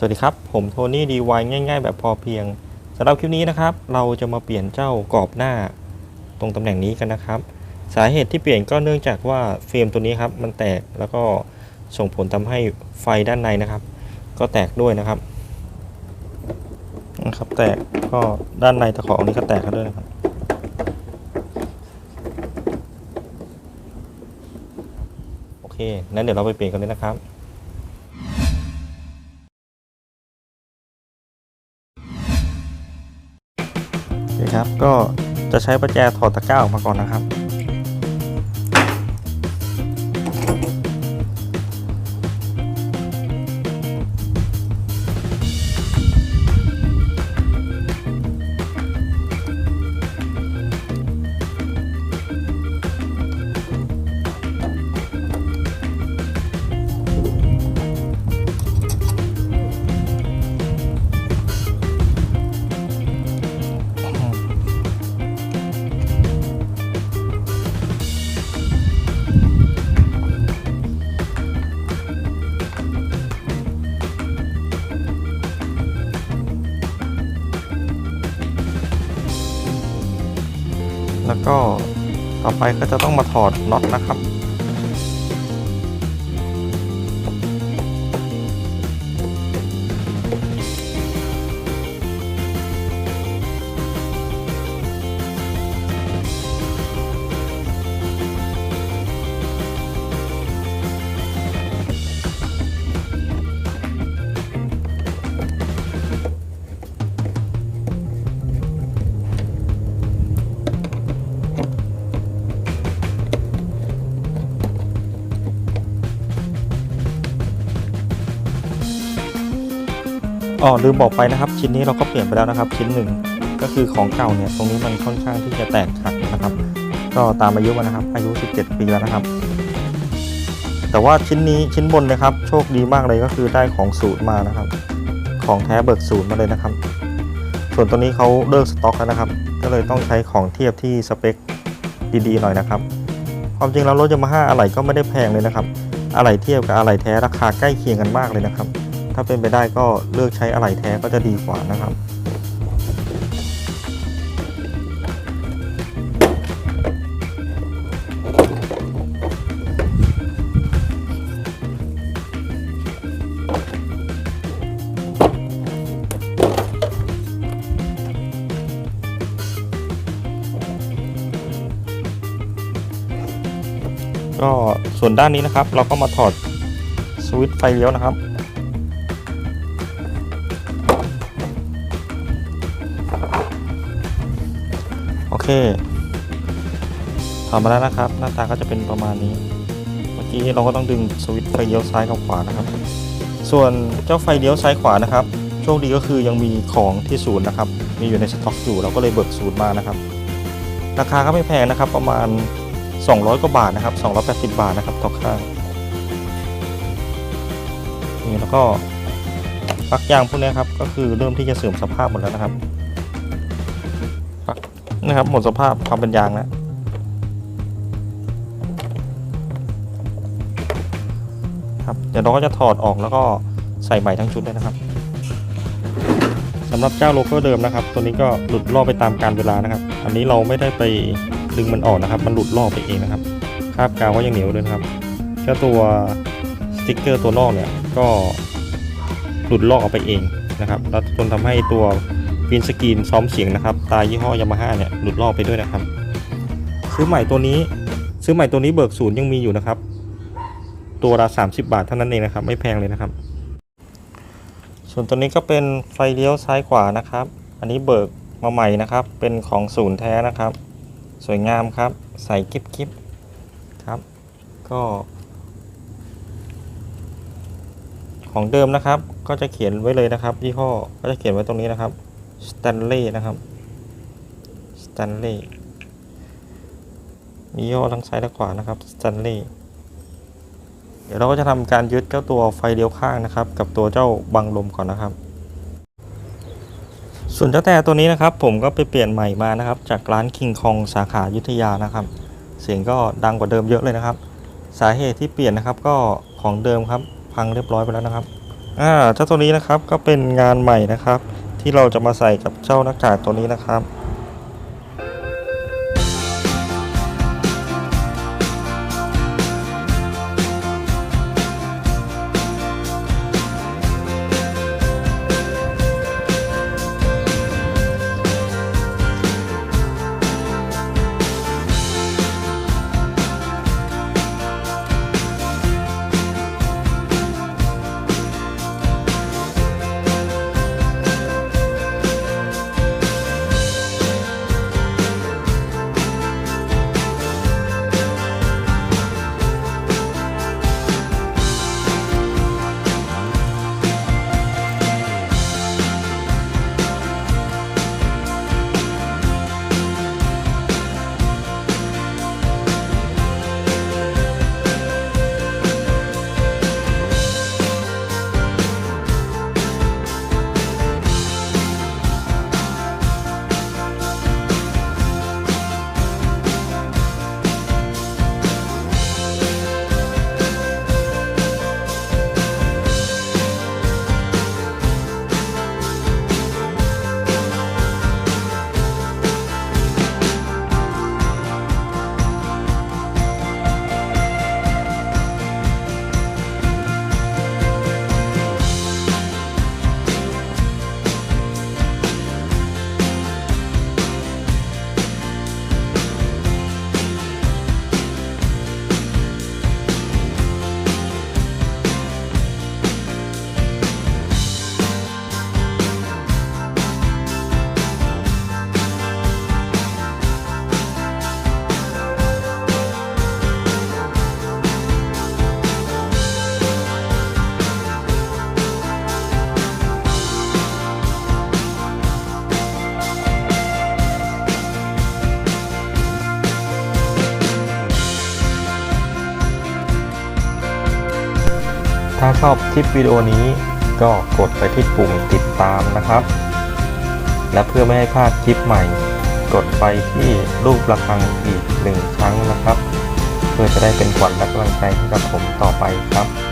สวัสดีครับ ผมโทนี่ดีวายง่ายๆ แบบพอเพียงสำหรับคลิปนี้นะครับ เราจะมาเปลี่ยนเจ้ากรอบหน้าตรงตำแหน่งนี้กันนะครับ สาเหตุที่เปลี่ยนก็เนื่องจากว่าเฟรมตัวนี้ครับมันแตกแล้วก็ส่งผลทำให้ไฟด้านในนะครับ ก็แตกด้วยนะครับนะครับแตกก็ด้านในตะขอนี้ก็แตกกันด้วยนะครับโอเคนั้นเดี๋ยวเราไปเปลี่ยนกันเลยนะครับ ครับ ก็จะใช้ประแจถอดตะกร้าออกมาก่อนนะครับ ก็ต่อไปก็จะต้องมาถอดน็อตนะครับ อ๋อลืมบอกไปนะครับ ชิ้นนี้เราก็เปลี่ยนไปแล้วนะครับ ชิ้นหนึ่งก็คือของเก่าเนี่ยตรงนี้มันค่อนข้างที่จะแตกหักนะครับ ก็ตามอายุมันนะครับ อายุ 17 ปีแล้วนะครับ แต่ว่าชิ้นนี้ชิ้นบนนะครับ โชคดีมากเลยก็คือได้ของศูนย์มานะครับ ของแท้เบิกศูนย์มาเลยนะครับ ส่วนตัวนี้เขาเลิกสต็อกแล้วนะครับ ก็เลยต้องใช้ของเทียบที่สเปคดีๆหน่อยนะครับความจริงแล้วรถยามาฮ่าอะไหล่ก็ไม่ได้แพงเลยนะครับ อะไหล่เทียบกับอะไหล่แท้ราคาใกล้เคียงกันมากเลยนะครับ ถ้าเป็นไปได้ก็เลือกใช้อะไหล่แท้ก็จะดีกว่านะครับก็ส่วนด้านนี้นะครับ เราก็มาถอดสวิตช์ไฟเลี้ยวนะครับ เคถอดมาแล้วนะครับ หน้าตาก็จะเป็นประมาณนี้ เมื่อกี้เราก็ต้องดึงสวิตช์ไฟเลี้ยวซ้ายกับขวานะครับ ส่วนเจ้าไฟเลี้ยวซ้ายขวานะครับโชคดีก็คือยังมีของที่ศูนย์นะครับ มีอยู่ในสต็อกอยู่เราก็เลยเบิกศูนย์มานะครับ ราคาก็ไม่แพงนะครับ ประมาณ 200 กว่าบาทนะครับ 280 บาทนะครับต่อข้างนี่แล้วก็ปลั๊กยางพวกนี้ครับก็คือเริ่มที่จะเสื่อมสภาพหมดแล้วนะครับ นะครับ หมดสภาพความเป็นยางแล้วครับเดี๋ยวเราก็จะถอดออกแล้วก็ใส่ใหม่ทั้งชุดเลยนะครับสำหรับเจ้าโลโก้เดิมนะครับ ตัวนี้ก็หลุดลอกไปตามกาลเวลานะครับ อันนี้เราไม่ได้ไปดึงมันออกนะครับ มันหลุดลอกไปเองนะครับคราบกาวก็ยังเหนียวเลยครับเจ้าตัวสติ๊กเกอร์ตัวนอกเนี่ยก็หลุดลอกออกไปเองนะครับ แล้วจนทำให้ตัว ฟินสกรีนซ้อมเสียงนะครับ ตายี่ห้อยามาฮ่าเนี่ยหลุดลอกไปด้วยนะครับ ซื้อใหม่ตัวนี้ ซื้อใหม่ตัวนี้เบิกศูนย์ยังมีอยู่นะครับ ตัวละ 30 บาทเท่านั้นเองนะครับ ไม่แพงเลยนะครับ ส่วนตัวนี้ก็เป็นไฟเลี้ยวซ้ายขวานะครับ อันนี้เบิกมาใหม่นะครับ เป็นของศูนย์แท้นะครับ สวยงามครับ ใส่กิ๊บกิ๊บครับ ก็ของเดิมนะครับ ก็จะเขียนไว้เลยนะครับยี่ห้อก็จะเขียนไว้ตรงนี้นะครับ Stanley นะครับ Stanley มีย่อทั้งซ้ายและขวานะครับ Stanley เดี๋ยวเราก็จะทำการยึดเจ้าตัวไฟเลี้ยวข้างนะครับ กับตัวเจ้าบังลมก่อนนะครับ ส่วนเจ้าแต่ตัวนี้นะครับ ผมก็ไปเปลี่ยนใหม่มานะครับ จากร้านคิงคองสาขายุทธยานะครับ เสียงก็ดังกว่าเดิมเยอะเลยนะครับ สาเหตุที่เปลี่ยนนะครับก็ของเดิมครับพังเรียบร้อยไปแล้วนะครับอ่าเจ้าตัวนี้นะครับก็เป็นงานใหม่นะครับ ที่เราจะมาใส่กับเจ้าหน้ากากตัวนี้นะครับ ชอบคลิปวิดีโอนี้ ก็กดไปที่ปุ่มติดตามนะครับ และเพื่อไม่ให้พลาดคลิปใหม่ กดไปที่รูประฆังอีกหนึ่งครั้งนะครับ เพื่อจะได้เป็นขวัญและกำลังใจให้กับผมต่อไปครับ